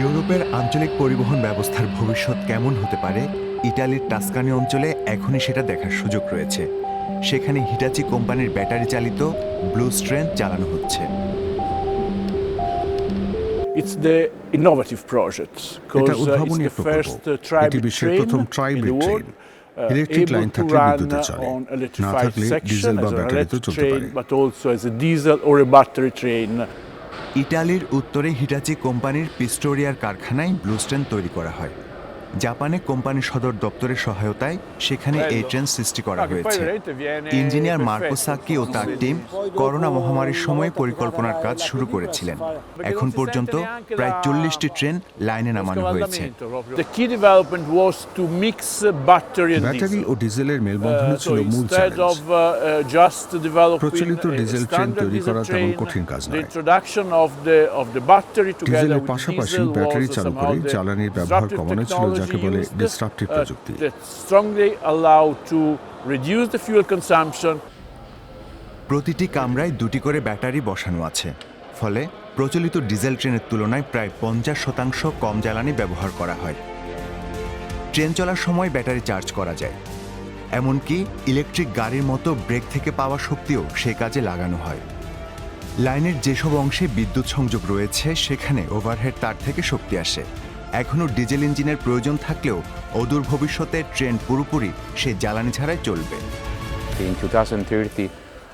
ইউরোপের আঞ্চলিক পরিবহন ব্যবস্থার ভবিষ্যৎ কেমন হতে পারে? ইটালির টাস্কানি অঞ্চলে এখনই সেটা দেখার সুযোগ রয়েছে। সেখানে হিটাচি কোম্পানির ব্যাটারি চালিত ব্লু স্ট্রেন চালানো হচ্ছে। এটা uh, প্রকল্প। uh, এটি বিশ্বের প্রথম ট্রেন ইলেকট্রিক লাইন থাকলে বিদ্যুতে চলে। না থাকলে ডিজেল বা ব্যাটারিতেও চলতে পারে। ইটালির উত্তরে হিটাচি কোম্পানির পিস্টোরিয়ার কারখানায় ব্লুস্টেন তৈরি করা হয়। জাপানে কোম্পানির সদর দপ্তরের সহায়তায় সেখানে এই ট্রেন সৃষ্টি করা হয়েছে। ইঞ্জিনিয়ার মার্কো সাক্কি ও তার টিম করোনা মহামারীর সময় পরিকল্পনার কাজ শুরু করেছিলেন। এখন পর্যন্ত প্রায় চল্লিশটি ট্রেন লাইনে নামানো হয়েছে। uh, ব্যাটারি ও ডিজেলের Uh, মেলবন্ধনই so ছিল মূল uh, uh, প্রচলিত ডিজেল ট্রেন তৈরি করা তেমন কঠিন কাজ নয়। ডিজেলের পাশাপাশি ব্যাটারি চালু করে জ্বালানির ব্যবহার কমানো ছিল যাকে বলে ডিসরাপটিভ uh, প্রযুক্তি। strongly allow to reduce the fuel consumption. প্রতিটি কামরায় দুটি করে ব্যাটারি বসানো আছে। ফলে প্রচলিত ডিজেল ট্রেনের তুলনায় প্রায় পঞ্চাশ শতাংশ কম জ্বালানি ব্যবহার করা হয়। ট্রেন চলার সময় ব্যাটারি চার্জ করা যায়। এমনকি ইলেকট্রিক গাড়ির মতো ব্রেক থেকে পাওয়া শক্তিও সে কাজে লাগানো হয়। লাইনের যেসব অংশে বিদ্যুৎ সংযোগ রয়েছে সেখানে ওভারহেড তার থেকে শক্তি আসে। এখনও ডিজেল ইঞ্জিনের প্রয়োজন থাকলেও অদূর ভবিষ্যতে ট্রেন পুরোপুরি সে জ্বালানি ছাড়াই চলবে। In 2030, approximately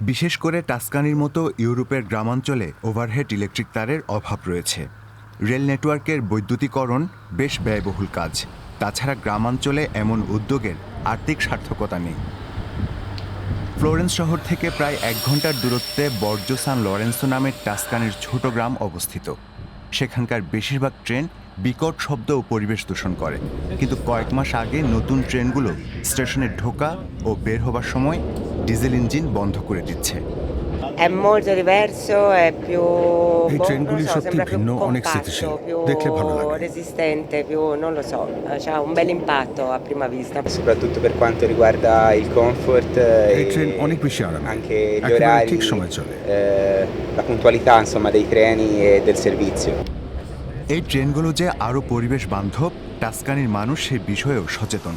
বিশেষ করে টাস্কানির মতো ইউরোপের গ্রামাঞ্চলে ওভারহেড ইলেকট্রিক তারের অভাব রয়েছে। রেল নেটওয়ার্কের বৈদ্যুতিকরণ বেশ ব্যয়বহুল কাজ। তাছাড়া গ্রামাঞ্চলে এমন উদ্যোগের আর্থিক সার্থকতা নেই। ফ্লোরেন্স শহর থেকে প্রায় এক ঘণ্টার দূরত্বে বর্জো সান লরেন্সো নামের টাস্কানির ছোট গ্রাম অবস্থিত। সেখানকার বেশিরভাগ ট্রেন বিকট শব্দ ও পরিবেশ দূষণ করে। কিন্তু কয়েক মাস আগে নতুন ট্রেনগুলো স্টেশনে ঢোকা ও বের হবার সময় ডিজেল ইঞ্জিন বন্ধ করে দিচ্ছে। এই ট্রেনগুলি সত্যি ভিন্ন অনেক স্থিতিশীল। দেখলে ভালো লাগে। eh, এই e ট্রেন অনেক বেশি আরাম ঠিক সময় চলে। eh, la puntualità insomma dei treni e del এই ট্রেনগুলো যে আরও পরিবেশ বান্ধব টাস্কানির মানুষ সে বিষয়েও সচেতন।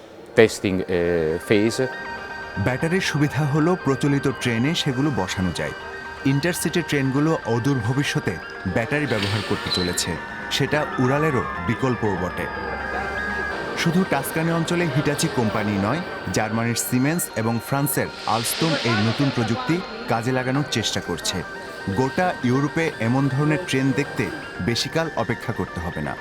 testing uh, phase. ব্যাটারির সুবিধা হলো প্রচলিত ট্রেনে সেগুলো বসানো যায়। ইন্টারসিটি ট্রেনগুলো অদূর ভবিষ্যতে ব্যাটারি ব্যবহার করতে চলেছে। সেটা উড়ালেরও বিকল্পও বটে। শুধু টাস্কানি অঞ্চলে হিটাচি কোম্পানি নয় জার্মানির সিমেন্স এবং ফ্রান্সের আলস্টোম এই নতুন প্রযুক্তি কাজে লাগানোর চেষ্টা করছে। গোটা ইউরোপে এমন ধরনের ট্রেন দেখতে বেশিকাল অপেক্ষা করতে হবে না।